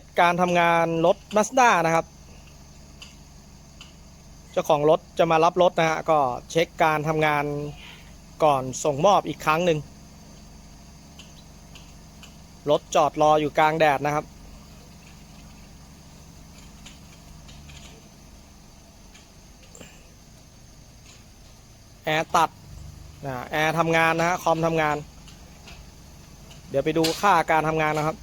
สการทำงานรถ Mazda นะครับ เจ้าของรถจะมารับรถนะฮะก็เช็คการทำงานก่อนส่งมอบอีกครั้งหนึ่งรถจอดรออยู่กลางแดดนะครับ แอร์ตัดนะแอร์ทำงานนะฮะคอมทำงาน เดี๋ยวไปดูค่าการทำงานนะครับ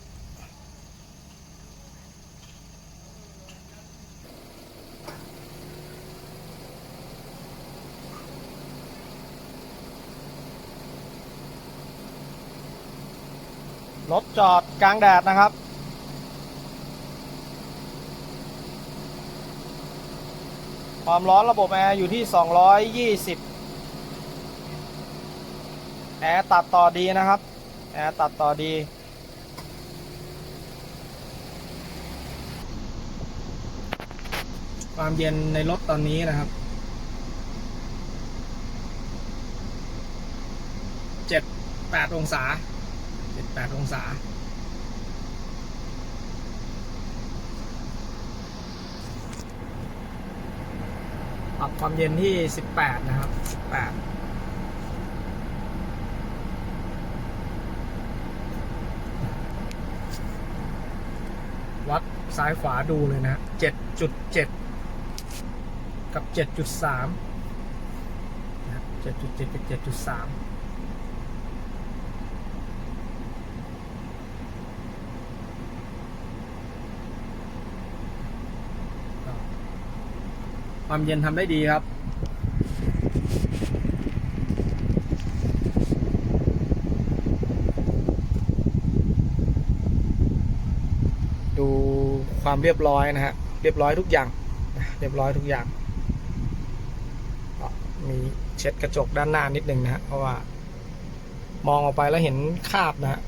จอดกลางแดดนะครับความร้อนระบบแอร์อยู่ที่ 220 แอร์ตัดต่อดีนะครับ แอร์ตัดต่อดี ความเย็นในรถตอนนี้นะครับเจ็ดแปดองศาเจ็ดแปดองศา ปรับความเย็นที่สิบแปดนะครับสิบแปดวัดซ้ายขวาดูเลยนะเจ็ดจุดเจ็ดกับเจ็ดจุดสามเจ็ดจุดเจ็ดกับเจ็ดจุดสาม ความเย็นทำได้ดีครับ ดูความเรียบร้อยนะฮะ เรียบร้อยทุกอย่าง เรียบร้อยทุกอย่าง มีเช็ดกระจกด้านหน้านิดนึงนะฮะ เพราะว่ามองออกไปแล้วเห็นคราบนะฮะ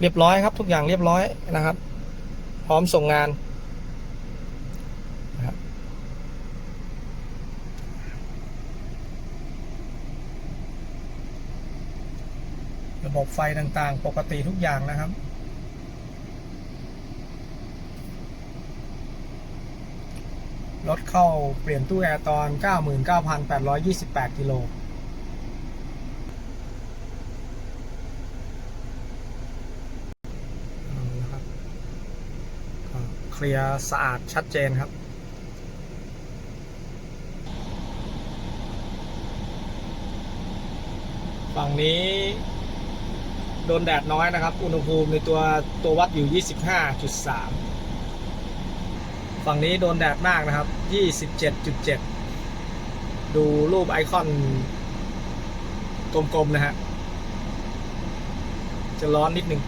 เรียบร้อยครับ ทุกอย่างเรียบร้อยนะครับ พร้อมส่งงานนะครับระบบไฟต่างๆ ปกติทุกอย่างนะครับ รถเข้าเปลี่ยนตู้แอร์ตอน 99,828 กิโลเอาละครับก็เค ลียร์สะอาดชัดเจนครับ ฝั่งนี้โดนแดดน้อยนะครับ อุณหภูมิในตัวตัววัดอยู่ 25.3 ฝั่งนี้โดนแดดมากนะครับ 27.7 ดูรูปไอคอนกลมๆนะฮะ จะร้อนนิดนึง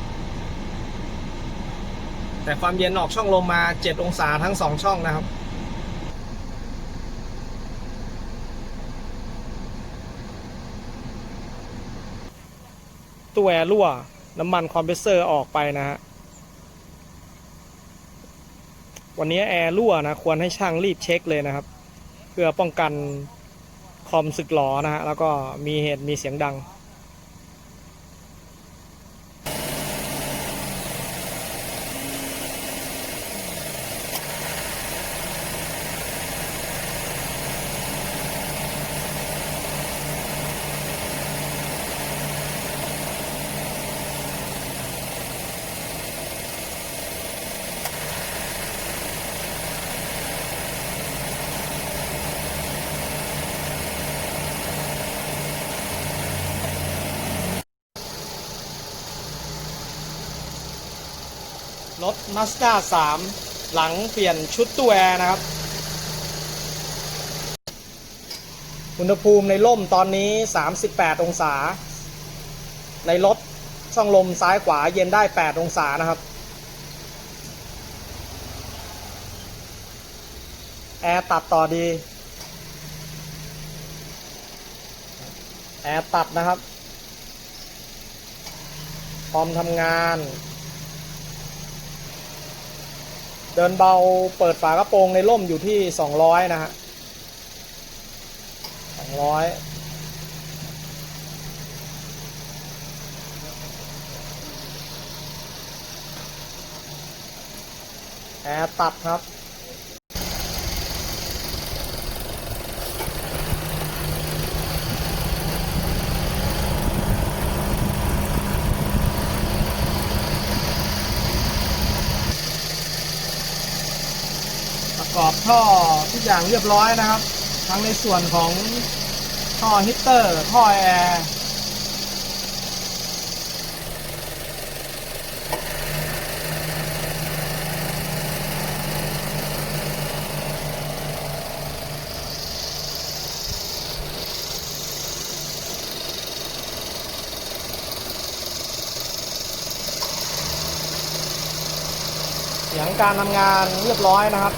แต่ความเย็นออกช่องลมมา 7 องศาทั้ง 2 ช่องนะครับตู้แอร์รั่ว น้ำมันคอมเพรสเซอร์ออกไปนะฮะ วันนี้แอร์รั่วนะ ควรให้ช่างรีบเช็คเลยนะครับ เพื่อป้องกันคอมสึกหลอนะฮะ แล้วก็มีเหตุมีเสียงดัง รถ Mazda 3 หลังเปลี่ยนชุดตู้แอร์นะครับ อุณหภูมิในร่มตอนนี้ 38 องศา ในรถช่องลมซ้ายขวาเย็นได้ 8 องศานะครับ แอร์ตัดต่อดี แอร์ตัดนะครับ พร้อมทำงาน เดินเบาเปิดฝากระโปรงในร่มอยู่ที่ 200 นะฮะ 200แอร์ตัดครับ ท่อทุกอย่างเรียบร้อยนะครับ ทั้งในส่วนของท่อฮีตเตอร์ท่อแอร์เสียงการทำงานเรียบร้อยนะครับ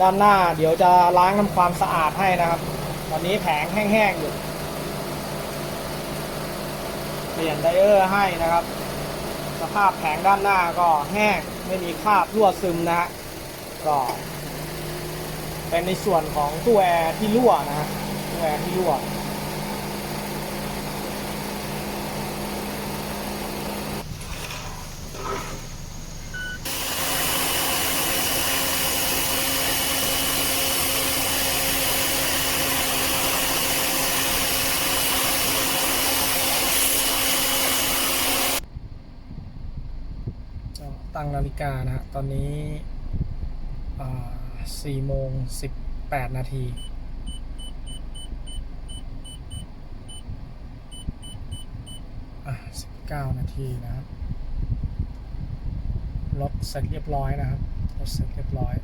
ด้านหน้าเดี๋ยวจะล้างทำความสะอาดให้นะครับ ตอนนี้แผงแห้งๆอยู่ เปลี่ยนไดเออร์ให้นะครับ สภาพแผงด้านหน้าก็แห้งไม่มีคราบรั่วซึมนะฮะก็เป็นในส่วนของตู้แอร์ที่รั่วนะฮะตู้แอร์ที่รั่ว ก็ ตั้งนาฬิกานะฮะ ตอนนี้สี่โมงสิบแปดนาทีอะสิบเก้านาทีนะครับ รถเสร็จเรียบร้อยนะครับ รถเสร็จเรียบร้อย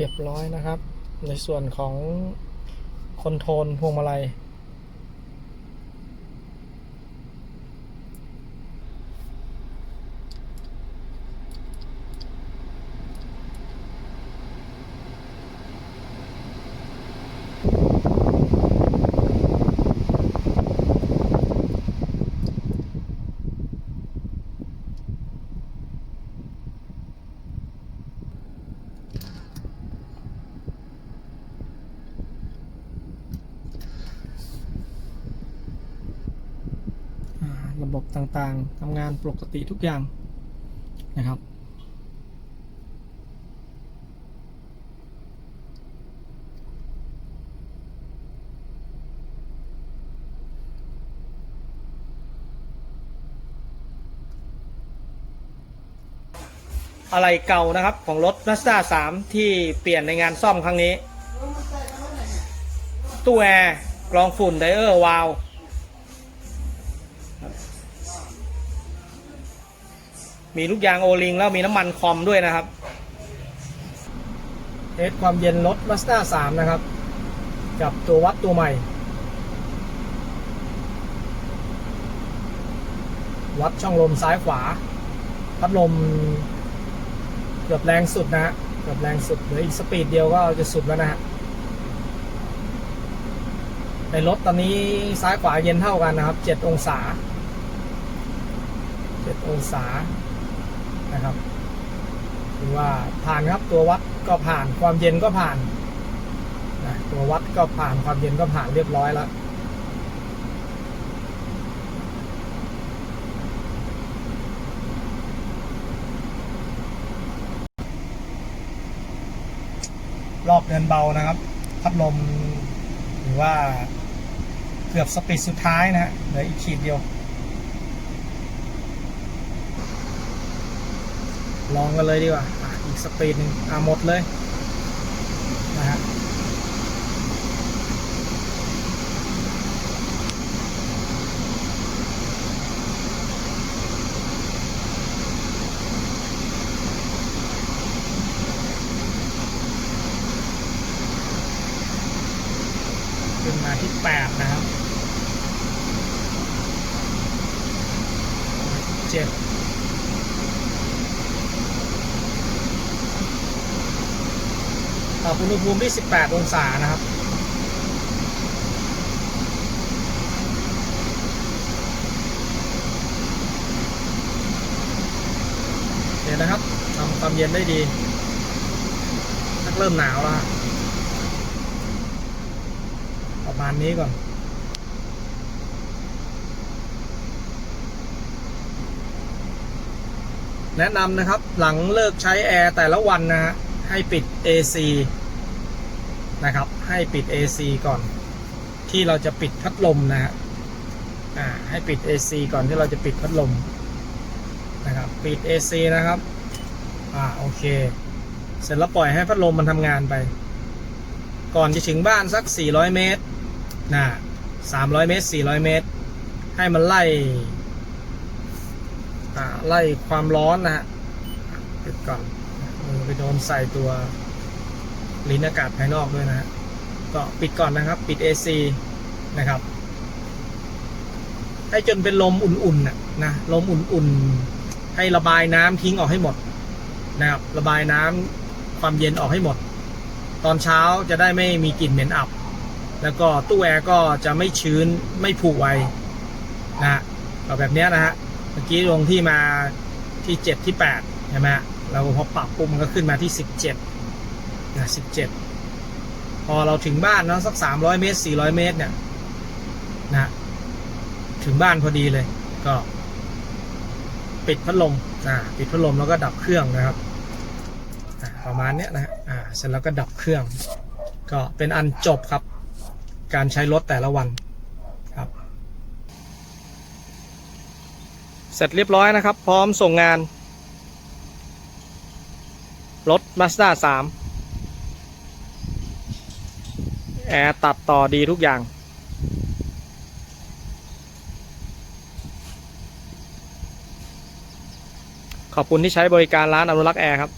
เรียบร้อยนะครับ ในส่วนของคอนโทรลพวงมาลัย อ่า ระบบต่างๆทำงานปกติทุกอย่างนะครับ อะไรเก่านะครับของรถ Mazda 3ที่เปลี่ยนในงานซ่อมครั้งนี้ตู้แอร์กรองฝุ่นไดเออร์วาล์ว มีลูกยางโอลิงแล้วมีน้ำมันคอมด้วยนะครับ เทสความเย็นรถ Mazda 3นะครับ กับตัววัดตัวใหม่ วัดช่องลมซ้ายขวา พัดลมเกือบแรงสุดนะฮะเกือบแรงสุดเหลืออีกสปีดเดียวก็จะสุดแล้วนะฮะในรถตอนนี้ซ้ายขวาเย็นเท่ากันนะครับ 7 องศา 7 องศา นะครับถือว่าผ่านครับตัววัดก็ผ่านความเย็นก็ผ่านนะตัววัดก็ผ่านความเย็นก็ผ่านเรียบร้อยแล้วรอบเดินเบานะครับ พัดลม หรือว่าเกือบสปีดสุดท้ายนะฮะเหลืออีกขีดเดียว ลองกันเลยดีกว่าออีกสปีดหนึ่งอ่าหมดเลยนะฮะขึ้นมาที่แปดนะครับเจ็7 ปรับอุณหภูมิที่ 18 องศานะครับเห็นนะครับทำความเย็นได้ดีนักเริ่มหนาวแล้วประมาณนี้ก่อนแนะนำนะครับหลังเลิกใช้แอร์แต่ละวันนะฮะ ให้ปิด AC นะครับ ให้ปิด AC ก่อน ที่เราจะปิดพัดลมนะฮะอ่าให้ปิด AC ก่อนที่เราจะปิดพัดลมนะครับ ปิด AC นะครับ อ่าโอเค เสร็จแล้วปล่อยให้พัดลมมันทำงานไป ก่อนจะถึงบ้านสัก 400 เมตรนะ300 เมตร 400 เมตร ให้มันไล่อ่าไล่ความร้อนนะฮะปิดก่อน ไปโดนใส่ตัวลิ้นอากาศภายนอกด้วยนะฮะก็ปิดก่อนนะครับ ปิด AC นะครับให้จนเป็นลมอุ่นๆนะนะลมอุ่นๆ ให้ระบายน้ำทิ้งออกให้หมดนะครับ ระบายน้ำความเย็นออกให้หมด ตอนเช้าจะได้ไม่มีกลิ่นเหม็นอับ แล้วก็ตู้แอร์ก็จะไม่ชื้นไม่ผุไวนะฮะแบบนี้นะฮะเมื่อกี้ลงที่มาที่เจ็ดที่แปดใช่ไหมฮะ เราพอปรับปุ่มนก็ขึ้นมาที่สิบเจ็ดนะสิบเจ็ดพอเราถึงบ้านเนาะสักสามร้อยเมตรสี่ร้อยเมตรเนี่ยนะถึงบ้านพอดีเลย ก็ ปิดพัดลมอ่าปิดพัดลมแล้วก็ดับเครื่องนะครับอ่าประมาณเนี้ยนะฮะอ่าเสร็จแล้วก็ดับเครื่อง ก็เป็นอันจบครับ การใช้รถแต่ละวันครับ เสร็จเรียบร้อยนะครับ พร้อมส่งงาน รถ Mazda 3 แอร์ตัดต่อดีทุกอย่าง ขอบคุณที่ใช้บริการร้านอนุรักษ์แอร์ครับ